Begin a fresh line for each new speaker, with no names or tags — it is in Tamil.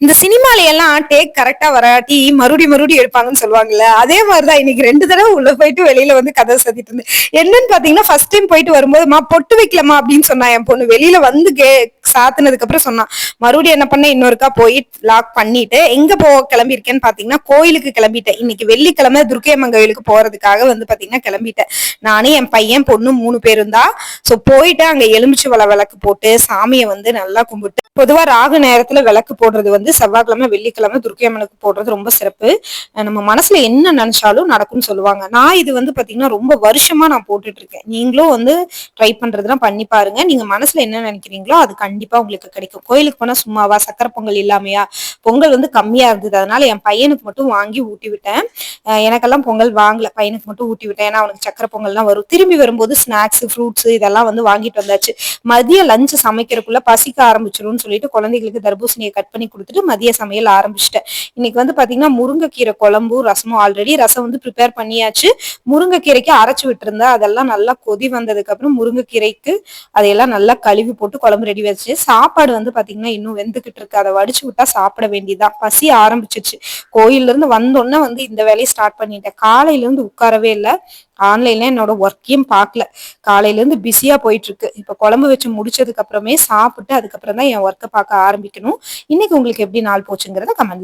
இந்த சினிமால எல்லாம் டேக் கரெக்டா வராட்டி மறுபடி மறுபடி எடுப்பாங்கன்னு சொல்லுவாங்கல்ல அதே மாதிரிதான் இன்னைக்கு ரெண்டு தடவை உள்ள போயிட்டு வெளியில வந்து கதை சத்திட்டு இருந்தேன் என்னன்னு பாத்தீங்கன்னா ஃபர்ஸ்ட் டைம் போயிட்டு வரும்போதுமா பொட்டு வைக்கலாமா அப்படின்னு சொன்னா என் பொண்ணு. வெளியில வந்து கே சாத்துனதுக்கு அப்புறம் சொன்னான் மறுபடியும் என்ன பண்ண? இன்னொருக்கா போய் லாக் பண்ணிட்டு எங்க போ கிளம்பியிருக்கேன்னு பாத்தீங்கன்னா கோயிலுக்கு கிளம்பிட்டேன். இன்னைக்கு வெள்ளிக்கிழமை துர்க்கையம்மன் கோயிலுக்கு போறதுக்காக வந்து பாத்தீங்கன்னா கிளம்பிட்டேன். நானே என் பையன் பொண்ணு மூணு பேரும் தான். சோ போயிட்டு அங்க எலுமிச்சு வள விளக்கு போட்டு சாமியை வந்து நல்லா கும்பிட்டு பொதுவா ராகு நேரத்துல விளக்கு போடுறது வந்து செவ்வாய்க்கிழமை வெள்ளிக்கிழமை துர்க்கையம்மனுக்கு போடுறது ரொம்ப சிறப்பு. நம்ம மனசுல என்ன நினைச்சாலும் நடக்கும்னு சொல்லுவாங்க. நான் இது வந்து பாத்தீங்கன்னா ரொம்ப வருஷமா நான் போட்டுட்டு இருக்கேன். நீங்களும் வந்து ட்ரை பண்றதுலாம் பண்ணி பாருங்க. நீங்க மனசுல என்ன நினைக்கிறீங்களோ அது கண்டிப்பா உங்களுக்கு கிடைக்கும். கோயிலுக்கு போனா சும்மாவா? சக்கரை பொங்கல் இல்லாமையா? பொங்கல் வந்து கம்மியா இருந்தது. அதனால என் பையனுக்கு மட்டும் வாங்கி ஊட்டி விட்டேன். எனக்கெல்லாம் பொங்கல் வாங்கல. பையனுக்கு மட்டும் ஊட்டி விட்டேன். ஏன்னா அவனுக்கு சக்கரை பொங்கல்லாம் வரும். திரும்பி வரும்போது ஸ்நாக்ஸ் ஃப்ரூட்ஸ் இதெல்லாம் வந்து வாங்கிட்டு வந்தாச்சு. மதிய லஞ்ச் சமைக்கிறதுக்குள்ள பசிக்க ஆரம்பிச்சிடும்னு சொல்லிட்டு குழந்தைகளுக்கு தர்பூசணியை கட் பண்ணி கொடுத்துட்டு மதிய சமையல் ஆரம்பிச்சிட்டேன். இன்னைக்கு வந்து பாத்தீங்கன்னா முருங்கைக்கீரை குழம்பு ரசமும் ஆல்ரெடி ரசம் வந்து ப்ரிப்பேர் பண்ணியாச்சு. முருங்கைக்கீரைக்கு அரைச்சு விட்டுருந்தா அதெல்லாம் நல்லா கொதி வந்ததுக்கு அப்புறம் முருங்கைக்கீரைக்கு அதையெல்லாம் நல்லா கழுவி போட்டு குழம்பு ரெடி வச்சு சாப்பாடு வந்து பாத்தீங்கன்னா இன்னும் வெந்துகிட்டு இருக்கு. அதை வடிச்சு விட்டா சாப்பிட வேண்டியதுதான் பசி ஆரம்பிச்சிச்சு கோயில்ல இருந்து வந்தோடனே வந்து இந்த வேலையை ஸ்டார்ட் பண்ணிட்டேன். காலையில இருந்து உட்காரவே இல்லை. ஆன்லைன்ல என்னோட ஒர்க்கையும் பார்க்கல காலையில இருந்து பிஸியா போயிட்டு இருக்கு. இப்ப குழம்பு வச்சு முடிச்சதுக்கு அப்புறமே சாப்பிட்டு அதுக்கப்புறம் தான் என் ஒர்க்கை பார்க்க ஆரம்பிக்கணும். இன்னைக்கு உங்களுக்கு எப்படி நாள் போச்சுங்கிறத கமெண்ட்